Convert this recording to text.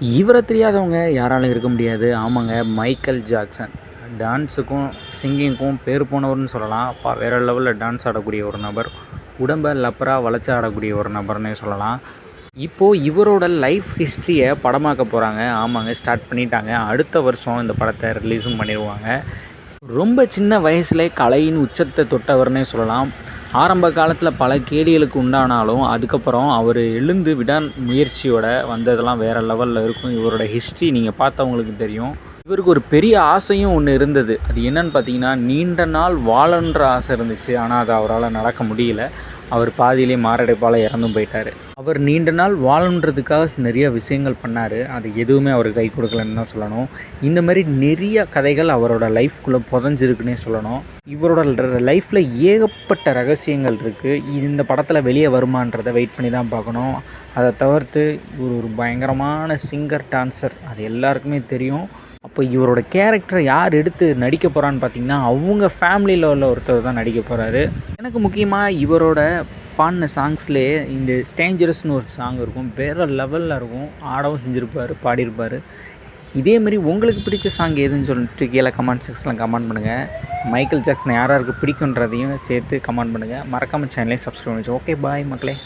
இவரை தெரியாதவங்க யாராலும் இருக்க முடியாது. ஆமாங்க மைக்கேல் ஜாக்சன் டான்ஸுக்கும் சிங்கிங்க்கும் பேர் போனவர்னு சொல்லலாம். அப்பா வேறு லெவலில் டான்ஸ் ஆடக்கூடிய ஒரு நபர். உடம்பை லப்பராக வளைச்சி ஆடக்கூடிய ஒரு நபர்னே சொல்லலாம். இப்போது இவரோட லைஃப் ஹிஸ்ட்ரியை படமாக்க போகிறாங்க ஆமாங்க ஸ்டார்ட் பண்ணிட்டாங்க. அடுத்த வருஷம் இந்த படத்தை ரிலீஸும் பண்ணிடுவாங்க. ரொம்ப சின்ன வயசுல கலையின் உச்சத்தை தொட்டவர்னே சொல்லலாம். ஆரம்ப காலத்தில் பல கேலிகளுக்கு உண்டானாலும் அதுக்கப்புறம் அவர் எழுந்து விடான் முயற்சியோடு வந்ததெல்லாம் வேறு லெவலில் இருக்கும். இவரோட ஹிஸ்ட்ரி நீங்கள் பார்த்தவங்களுக்கு தெரியும். இவருக்கு ஒரு பெரிய ஆசையும் ஒன்று இருந்தது. அது என்னன்னு பார்த்தீங்கன்னா நீண்ட நாள் வாழன்ற ஆசை இருந்துச்சு. ஆனால் அது அவரால் நடக்க முடியல. அவர் பாதியிலே மாரடைப்பால் இறந்தும் போயிட்டார். அவர் நீண்ட நாள் வாழன்றதுக்காக நிறைய விஷயங்கள் பண்ணார். அது எதுவுமே அவர் கை கொடுக்கலன்னு தான் சொல்லணும். இந்த மாதிரி நிறைய கதைகள் அவரோட லைஃப்குள்ளே புதஞ்சிருக்குன்னே சொல்லணும். இவரோட லைஃப்பில் ஏகப்பட்ட ரகசியங்கள் இருக்குது இந்த படத்தில் வெளியே வருமான்றதை வெயிட் பண்ணி தான் பார்க்கணும். அதை தவிர்த்து இவர் ஒரு பயங்கரமான சிங்கர் டான்சர் அது எல்லாருக்குமே தெரியும். அப்போ இவரோட கேரக்டரை யார் எடுத்து நடிக்க போகிறான்னு பார்த்தீங்கன்னா அவங்க ஃபேமிலியில் உள்ள ஒருத்தர் தான் நடிக்க போகிறாரு எனக்கு முக்கியமாக இவரோட பாடின சாங்ஸ்லேயே இந்த ஸ்டேஞ்சரஸ்னு ஒரு சாங் இருக்கும். வேறு லெவலில் இருக்கும். ஆடவும் செஞ்சுருப்பார் பாடியிருப்பார். இதேமாரி உங்களுக்கு பிடிச்ச சாங் எதுன்னு சொல்லிட்டு கீழே கமெண்ட் செக்ஷனில் கமெண்ட் பண்ணுங்கள் மைக்கேல் ஜாக்சன் யார் யாருக்கு பிடிக்குன்றதையும் சேர்த்து கமெண்ட் பண்ணுங்கள் மறக்காமல் சேனலையும் சப்ஸ்கிரைப் பண்ணிச்சு ஓகே பாய் மக்களே.